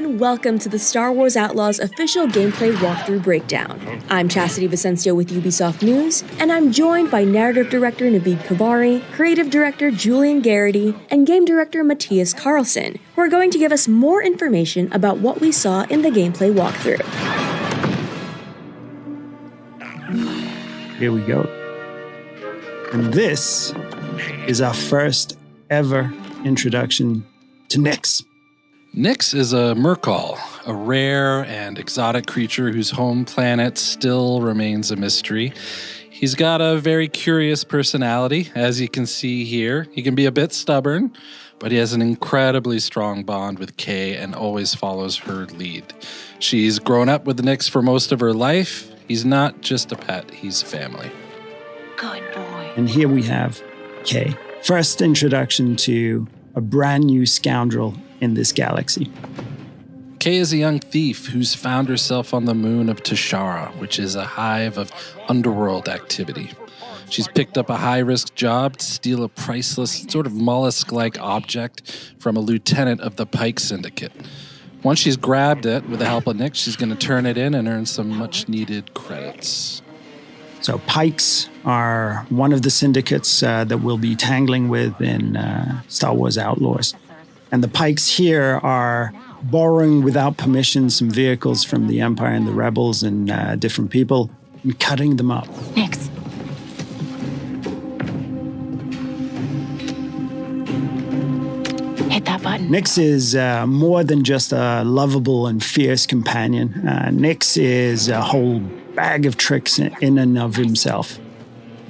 and welcome to the Star Wars Outlaws official gameplay walkthrough breakdown. I'm Chastity Vicencio with Ubisoft News, and I'm joined by narrative director Navid Kavari, creative director Julian Garrity, and game director Matthias Carlson, who are going to give us more information about what we saw in the gameplay walkthrough. Here we go. And this is our first ever introduction to Nyx. Nyx is a Murkol, a rare and exotic creature whose home planet still remains a mystery. He's got a very curious personality, as you can see here. He can be a bit stubborn, but he has an incredibly strong bond with Kay and always follows her lead. She's grown up with Nyx for most of her life. He's not just a pet, he's family. Good boy. And here we have Kay. First introduction to a brand new scoundrel in this galaxy. Kay is a young thief who's found herself on the moon of Tashara, which is a hive of underworld activity. She's picked up a high risk job to steal a priceless, sort of mollusk like object from a lieutenant of the Pike Syndicate. Once she's grabbed it with the help of Nick, she's going to turn it in and earn some much needed credits. So, Pikes are one of the syndicates uh, that we'll be tangling with in uh, Star Wars Outlaws. And the Pikes here are borrowing without permission some vehicles from the Empire and the Rebels and uh, different people and cutting them up. Nyx. Hit that button. Nyx is uh, more than just a lovable and fierce companion. Uh, Nyx is a whole bag of tricks in in and of himself.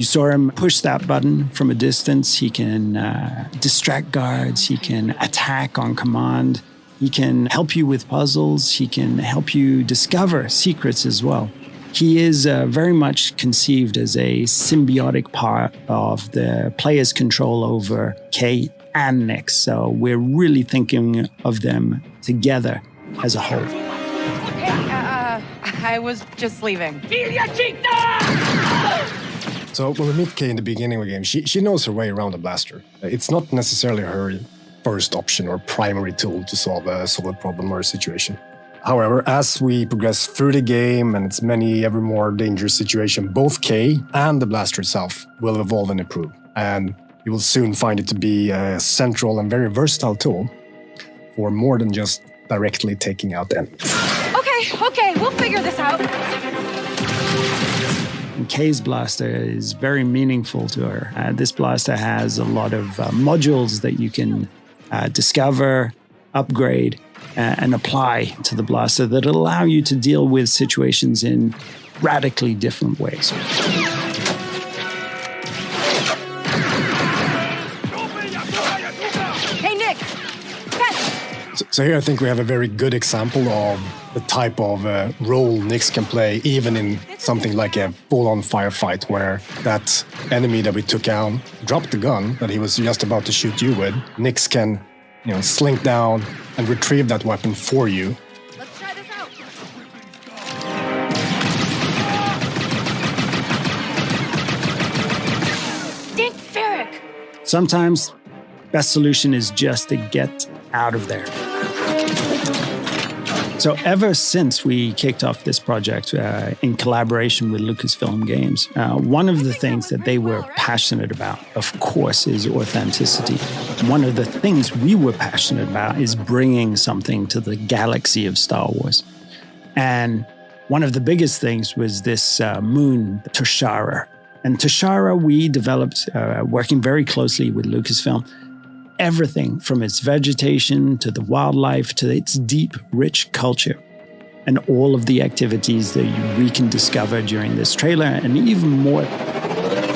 You saw him push that button from a distance. He can uh, distract guards. He can attack on command. He can help you with puzzles. He can help you discover secrets as well. He is uh, very much conceived as a symbiotic part of the player's control over Kate and Nick. So we're really thinking of them together as a whole. Uh, I was just leaving. So when we meet Kay in the beginning of the game, she, she knows her way around the blaster. Uh, it's not necessarily her first option or primary tool to solve a solid problem or a situation. However, as we progress through the game and its many ever more dangerous situation, both Kay and the blaster itself will evolve and improve. And you will soon find it to be a central and very versatile tool for more than just directly taking out enemies. Okay, okay, we'll figure this out. And Kay's blaster is very meaningful to her. Uh, this blaster has a lot of uh, modules that you can uh, discover, upgrade, uh, and apply to the blaster that allow you to deal with situations in radically different ways. So, so here I think we have a very good example of the type of uh, role Nyx can play, even in something like a full-on firefight, where that enemy that we took out dropped the gun that he was just about to shoot you with. Nyx can, you know, slink down and retrieve that weapon for you. Let's try this out. Dink Ferric. Sometimes, best solution is just to get out of there. So, ever since we kicked off this project uh, in collaboration with Lucasfilm Games, uh, one of the things that they were passionate about, of course, is authenticity. One of the things we were passionate about is bringing something to the galaxy of Star Wars. And one of the biggest things was this uh, moon, Toshara. And Toshara, we developed uh, working very closely with Lucasfilm everything from its vegetation to the wildlife to its deep, rich culture. And all of the activities that you- we can discover during this trailer, and even more. Oh.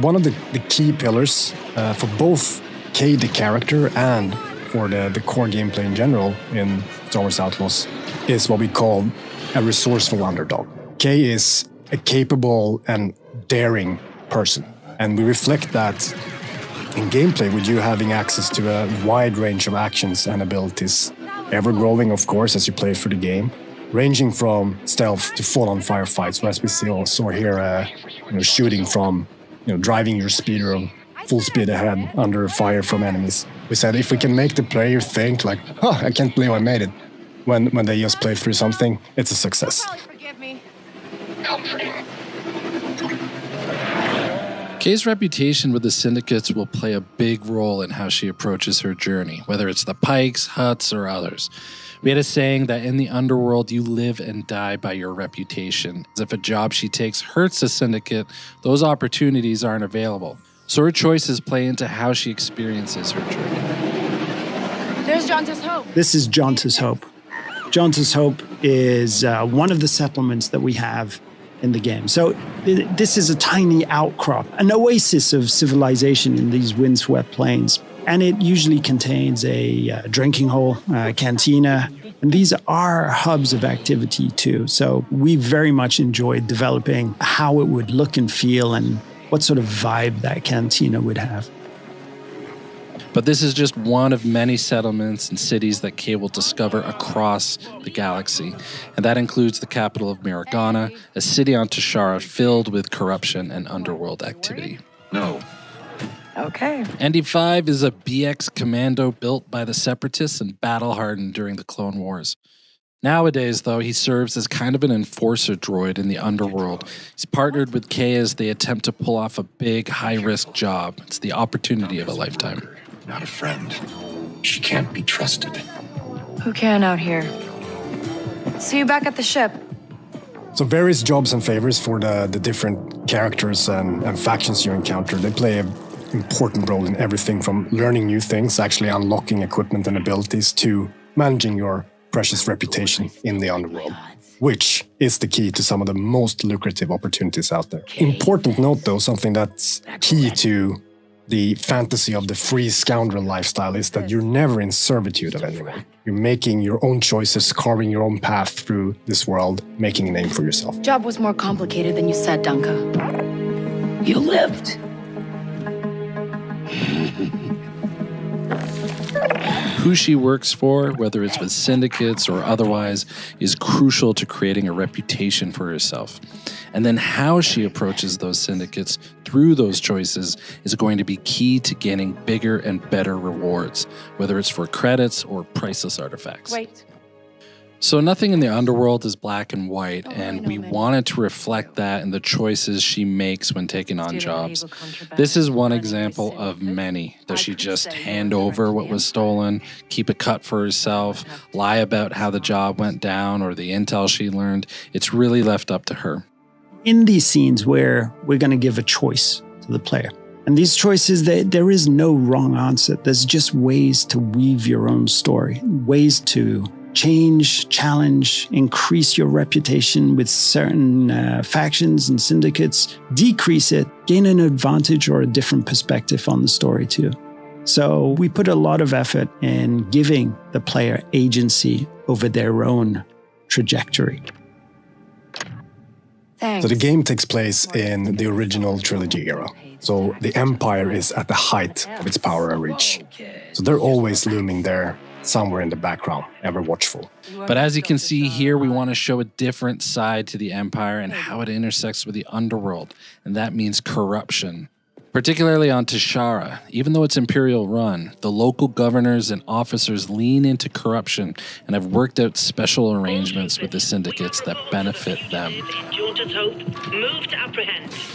One of the, the key pillars uh, for both Kay the character and for the, the core gameplay in general in Star Wars Outlaws is what we call a resourceful underdog. Kay is a capable and daring person. And we reflect that in gameplay with you having access to a wide range of actions and abilities, ever growing, of course, as you play through the game, ranging from stealth to full-on firefights. So as we saw, saw here, uh, you know, shooting from, you know, driving your speeder full speed ahead under fire from enemies. We said if we can make the player think like, "Oh, I can't believe I made it," when when they just play through something, it's a success. Forgive me. Kay's reputation with the syndicates will play a big role in how she approaches her journey, whether it's the Pikes, Huts, or others. We had a saying that in the underworld, you live and die by your reputation. If a job she takes hurts a syndicate, those opportunities aren't available. So her choices play into how she experiences her journey. There's Jonta's Hope. This is Jonta's Hope. Jonta's Hope is uh, one of the settlements that we have in the game. So this is a tiny outcrop, an oasis of civilization in these windswept plains. And it usually contains a uh, drinking hole, a cantina, and these are hubs of activity too. So we very much enjoyed developing how it would look and feel and what sort of vibe that cantina would have. But this is just one of many settlements and cities that Kay will discover across the galaxy. And that includes the capital of Miragana, a city on Tashara filled with corruption and underworld activity. No. Okay. ND5 is a BX commando built by the Separatists and battle hardened during the Clone Wars. Nowadays, though, he serves as kind of an enforcer droid in the underworld. He's partnered with Kay as they attempt to pull off a big, high risk job. It's the opportunity of a lifetime. Not a friend. She can't be trusted. Who can out here? See you back at the ship. So various jobs and favors for the, the different characters and, and factions you encounter. They play an important role in everything from learning new things, actually unlocking equipment and abilities, to managing your precious reputation in the underworld, which is the key to some of the most lucrative opportunities out there. Important note though, something that's key to the fantasy of the free scoundrel lifestyle is that you're never in servitude of anyone. You're making your own choices, carving your own path through this world, making a name for yourself. Job was more complicated than you said, Dunka. You lived. Who she works for, whether it's with syndicates or otherwise, is crucial to creating a reputation for herself. And then how she approaches those syndicates through those choices is going to be key to gaining bigger and better rewards, whether it's for credits or priceless artifacts. Wait. So nothing in the underworld is black and white, and we wanted to reflect that in the choices she makes when taking on jobs. This is one example of many. Does she just hand over what was stolen, keep a cut for herself, lie about how the job went down or the intel she learned? It's really left up to her. In these scenes where we're going to give a choice to the player. And these choices, there, there is no wrong answer. There's just ways to weave your own story, ways to change, challenge, increase your reputation with certain uh, factions and syndicates, decrease it, gain an advantage or a different perspective on the story too. So we put a lot of effort in giving the player agency over their own trajectory. Thanks. So the game takes place in the original trilogy era. So the Empire is at the height of its power and reach. So they're always looming there, somewhere in the background, ever watchful. But as you can see here, we want to show a different side to the Empire and how it intersects with the underworld, and that means corruption. Particularly on Tashara, even though it's Imperial run, the local governors and officers lean into corruption and have worked out special arrangements with the syndicates that benefit them.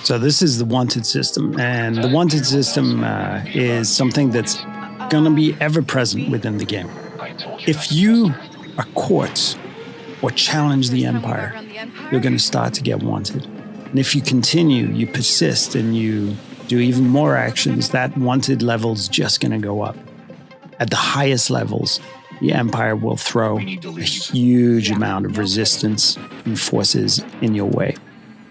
So this is the wanted system, and the wanted system uh, is something that's going to be ever present within the game. If you are caught or challenge the empire, you're going to start to get wanted. And if you continue, you persist, and you do even more actions, that wanted level's just going to go up. At the highest levels, the empire will throw a huge amount of resistance and forces in your way.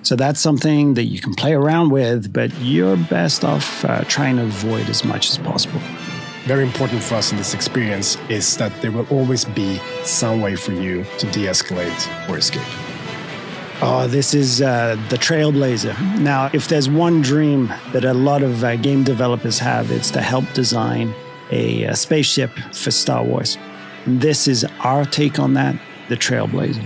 So that's something that you can play around with, but you're best off uh, trying to avoid as much as possible. Very important for us in this experience is that there will always be some way for you to de escalate or escape. Oh, this is uh, the Trailblazer. Now, if there's one dream that a lot of uh, game developers have, it's to help design a, a spaceship for Star Wars. And this is our take on that the Trailblazer.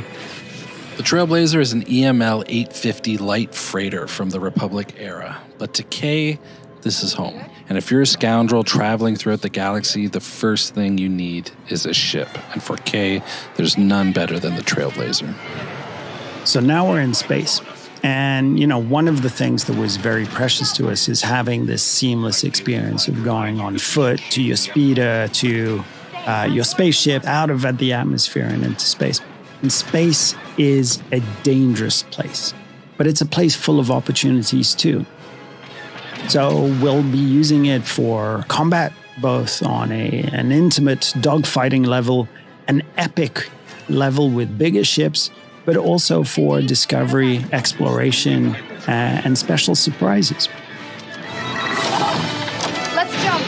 The Trailblazer is an EML 850 light freighter from the Republic era, but to Kay, this is home. And if you're a scoundrel traveling throughout the galaxy, the first thing you need is a ship. And for Kay, there's none better than the Trailblazer. So now we're in space. And, you know, one of the things that was very precious to us is having this seamless experience of going on foot to your speeder, to uh, your spaceship, out of the atmosphere and into space. And space is a dangerous place, but it's a place full of opportunities too. So we'll be using it for combat, both on a, an intimate dogfighting level, an epic level with bigger ships, but also for discovery, exploration, uh, and special surprises. Let's jump.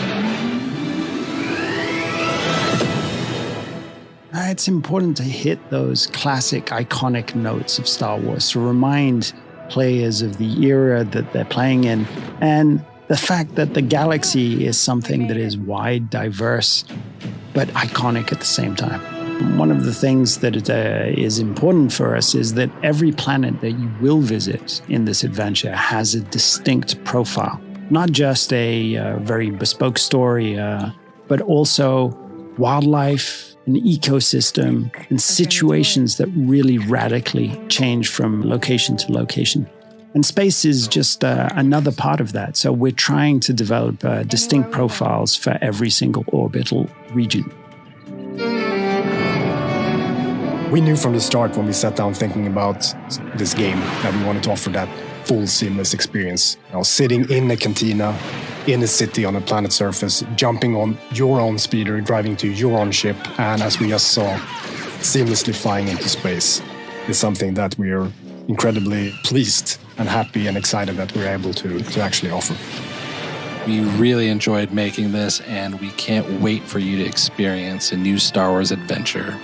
Uh, It's important to hit those classic, iconic notes of Star Wars to remind players of the era that they're playing in and the fact that the galaxy is something that is wide, diverse, but iconic at the same time. One of the things that uh, is important for us is that every planet that you will visit in this adventure has a distinct profile, not just a uh, very bespoke story, uh, but also wildlife, an ecosystem, and situations that really radically change from location to location. And space is just uh, another part of that. So we're trying to develop uh, distinct profiles for every single orbital region. We knew from the start when we sat down thinking about this game that we wanted to offer that full seamless experience. You know, sitting in a cantina, in a city on a planet surface, jumping on your own speeder, driving to your own ship, and as we just saw, seamlessly flying into space is something that we are incredibly pleased and happy and excited that we're able to, to actually offer. We really enjoyed making this, and we can't wait for you to experience a new Star Wars adventure